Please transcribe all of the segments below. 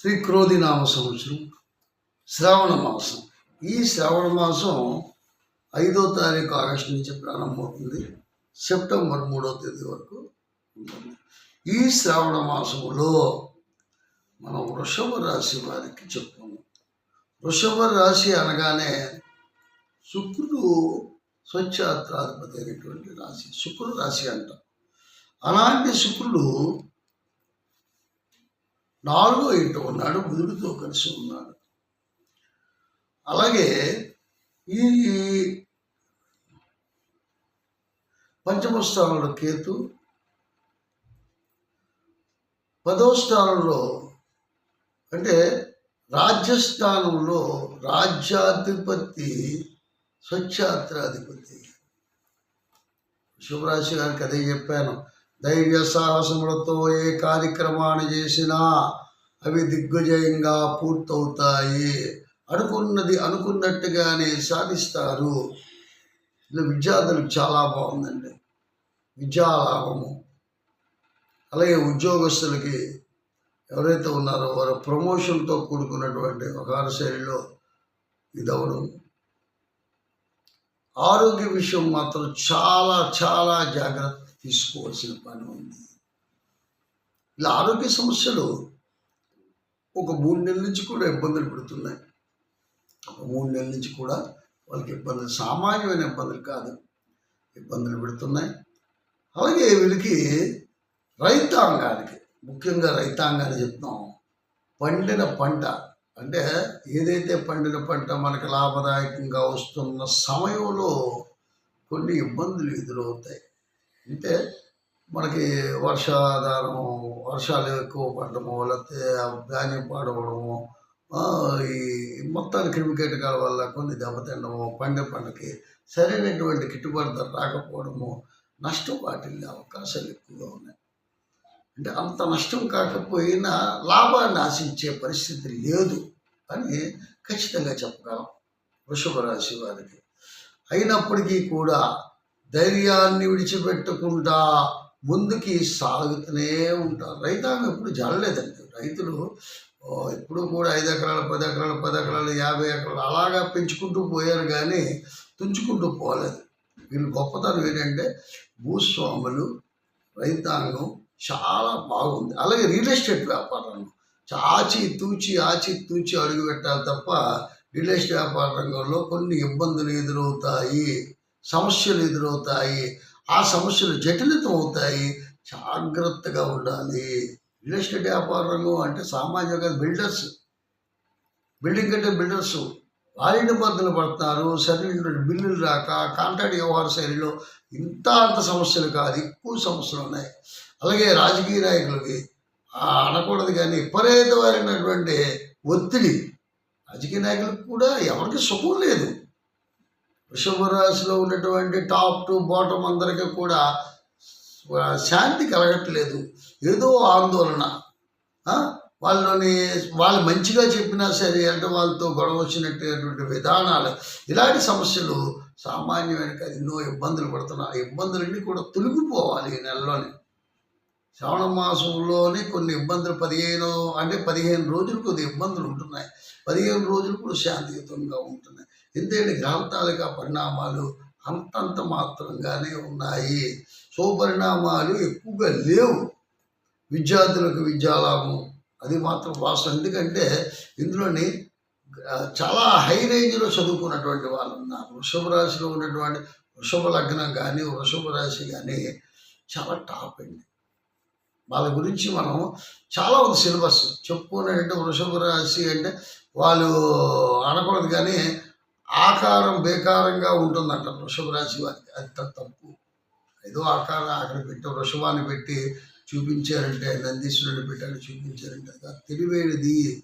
శ్రీ క్రోధి నామ సంవత్సరం శ్రావణ మాసం. ఈ శ్రావణ మాసం ఐదో తారీఖు ఆగస్టు నుంచి ప్రారంభమవుతుంది. సెప్టెంబర్ మూడో తేదీ వరకు ఉంటుంది. ఈ శ్రావణ మాసంలో మనం వృషభ రాశి వారికి చెప్పాము వృషభ రాశి అనగానే శుక్రుడు స్వచ్ఛాత్రాధిపతి అయినటువంటి రాశి శుక్రుడు రాశి అంటాం. అలాంటి శుక్రుడు నాలుగో ఇంట ఉన్నాడు బుధుడితో కలిసి ఉన్నాడు. అలాగే ఈ పంచమ స్థానంలో కేతు పదో స్థానంలో అంటే రాజ్యస్థానంలో రాజ్యాధిపతి స్వచ్ఛాత్రాధిపతి శుభరాశి గారికి అదే చెప్పాను. ధైర్య సాహసములతో ఏ కార్యక్రమాన్ని చేసినా అవి దిగ్విజయంగా పూర్తవుతాయి. అనుకున్నది అనుకున్నట్టుగానే సాధిస్తారు. ఇలా విద్యార్థులకు చాలా బాగుందండి. విద్యాలాభము అలాగే ఉద్యోగస్తులకి ఎవరైతే ఉన్నారో వారు ప్రమోషన్తో కూడుకున్నటువంటి ఒక శైలిలో ఇదవడం ఆరోగ్య విషయం మాత్రం చాలా చాలా జాగ్రత్త. తీసుకోవాల్సిన పని ఉంది. ఇలా ఆరోగ్య సమస్యలు ఒక మూడు నెలల నుంచి కూడా ఇబ్బందులు పెడుతున్నాయి. ఒక మూడు నెలల నుంచి కూడా వాళ్ళకి ఇబ్బందులు సామాన్యమైన ఇబ్బందులు కాదు. ఇబ్బందులు పెడుతున్నాయి. అలాగే వీళ్ళకి రైతాంగానికి ముఖ్యంగా రైతాంగాన్ని చెప్తాం పండిన పంట అంటే ఏదైతే పండిన పంట మనకు లాభదాయకంగా వస్తున్న సమయంలో కొన్ని ఇబ్బందులు ఎదురవుతాయి. అంటే మనకి వర్షాధారం వర్షాలు ఎక్కువ పడటము లేకపోతే ధాన్యం పాడవడము ఈ మొత్తాన్ని క్రిమికీటకాల వల్ల కొన్ని దెబ్బతినడము పండే పంటకి సరైనటువంటి గిట్టుబాటు ధర రాకపోవడము నష్టం వాటిల్లే అవకాశాలు ఎక్కువగా ఉన్నాయి. అంటే అంత నష్టం కాకపోయినా లాభాన్ని ఆశించే పరిస్థితి లేదు అని ఖచ్చితంగా చెప్పగలం వృషభ రాశి వారికి. అయినప్పటికీ కూడా ధైర్యాన్ని విడిచిపెట్టకుండా ముందుకి సాగుతూనే ఉంటారు రైతాంగం ఎప్పుడు జరలేదండి రైతులు ఓ, ఎప్పుడు కూడా ఐదు ఎకరాలు పది ఎకరాలు పది ఎకరాలు యాభై ఎకరాలు అలాగా పెంచుకుంటూ పోయారు కానీ తుంచుకుంటూ పోలేదు. వీళ్ళు గొప్పతనం ఏంటంటే భూస్వాములు రైతాంగం చాలా బాగుంది. అలాగే రియల్ ఎస్టేట్ వ్యాపారం ఆచి తూచి ఆచి తూచి అడుగు పెట్టాలి తప్ప రియల్ ఎస్టేట్ వ్యాపార రంగంలో కొన్ని ఇబ్బందులు ఎదురవుతాయి. సమస్యలు ఎదురవుతాయి. ఆ సమస్యలు జటిలితం అవుతాయి జాగ్రత్తగా ఉండాలి. రియల్ ఎస్టేట్ వ్యాపార అంటే సామాన్యంగా బిల్డర్స్ బిల్డింగ్ కట్టే బిల్డర్స్ వారి ఇబ్బందులు పడుతున్నారు సరైనటువంటి బిల్లులు రాక కాంట్రాక్ట్ వ్యవహార శైలిలో ఇంత అంత సమస్యలు కాదు. ఎక్కువ సమస్యలు ఉన్నాయి. అలాగే రాజకీయ నాయకులకి అనకూడదు కానీ విపరీతమైనటువంటి ఒత్తిడి. రాజకీయ నాయకులకు కూడా ఎవరికి సుఖం లేదు. వృషభ రాశిలో ఉన్నటువంటి టాప్ టు బాటమ్ అందరికీ కూడా శాంతి కలగట్లేదు. ఏదో ఆందోళన. వాళ్ళని వాళ్ళు మంచిగా చెప్పినా సరే అంటే వాళ్ళతో గొడవ వచ్చినటువంటి విధానాలు ఇలాంటి సమస్యలు సామాన్యమైన ఎన్నో ఇబ్బందులు పడుతున్నారు. ఆ ఇబ్బందులన్నీ కూడా తొలగిపోవాలి ఈ నెలలోనే. శ్రావణ మాసంలోనే కొన్ని ఇబ్బందులు పదిహేను అంటే పదిహేను రోజులు కొద్ది ఇబ్బందులు ఉంటున్నాయి. పదిహేను రోజులు కూడా శాంతియుతంగా ఉంటున్నాయి. ఎందుకంటే గ్రహతాలిక పరిణామాలు అంతంత మాత్రంగానే ఉన్నాయి. శుభపరిణామాలు ఎక్కువగా లేవు. విద్యార్థులకు విద్యాలాభం అది మాత్రం వాస్తవం. ఎందుకంటే ఇందులోని చాలా హై రేంజ్లో చదువుకున్నటువంటి వాళ్ళు ఉన్నారు వృషభ రాశిలో ఉన్నటువంటి వృషభ లగ్నం కానీ వృషభ రాశి కానీ చాలా టాప్ అండి. వాళ్ళ గురించి మనం చాలా ఉంది సిలబస్. చెప్పుకునేటంటే వృషభ రాశి అంటే వాళ్ళు అనకూడదు కానీ ఆకారం బేకారంగా ఉంటుందంట వృషభ రాశి వారికి. అది తప్పు. ఏదో ఆకారం అక్కడ పెట్టి వృషభాన్ని పెట్టి చూపించారంటే నందీశ్వరుని పెట్టారు చూపించారంటే అది తెలివైనది.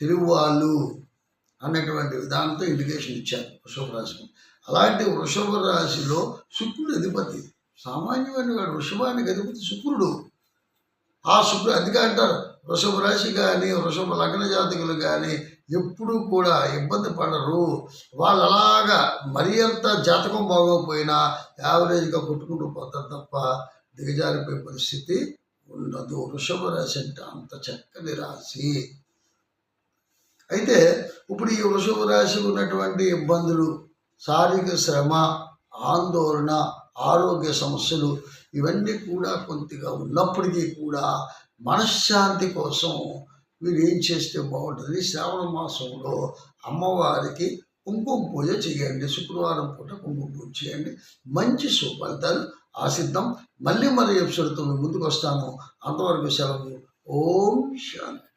తెలుగు వాళ్ళు అన్నటువంటి విధానంతో ఇండికేషన్ ఇచ్చారు వృషభ రాశికి అలాంటి వృషభ రాశిలో శుక్రుడు అధిపతి. సామాన్యమైన వాడు వృషభానికి అధిపతి శుక్రుడు. ఆ శుక్రుడు అందుకే అంటారు వృషభ రాశి కానీ వృషభ లగ్న జాతకులు కానీ ఎప్పుడూ కూడా ఇబ్బంది పడరు. వాళ్ళు అలాగా మరీ అంత జాతకం బాగోకపోయినా యావరేజ్గా కొట్టుకుంటూ పోతారు తప్ప దిగజారిపోయే పరిస్థితి ఉండదు. వృషభ రాశి అంటే అంత చక్కని రాశి. అయితే ఇప్పుడు ఈ వృషభ రాశి ఉన్నటువంటి ఇబ్బందులు శారీరక శ్రమ ఆందోళన ఆరోగ్య సమస్యలు ఇవన్నీ కూడా కొద్దిగా ఉన్నప్పటికీ కూడా మనశ్శాంతి కోసం మీరు ఏం చేస్తే బాగుంటుంది? శ్రావణ మాసంలో అమ్మవారికి కుంకుమ పూజ చేయండి. శుక్రవారం పూట కుంకుమ పూజ చేయండి. మంచి సుఫలితాలు ఆసిద్దాం మళ్ళీ మరి ఎపిసోడ్తో మీ ముందుకు వస్తాను. అంతవరకు సెలవు. ఓం శాంతి.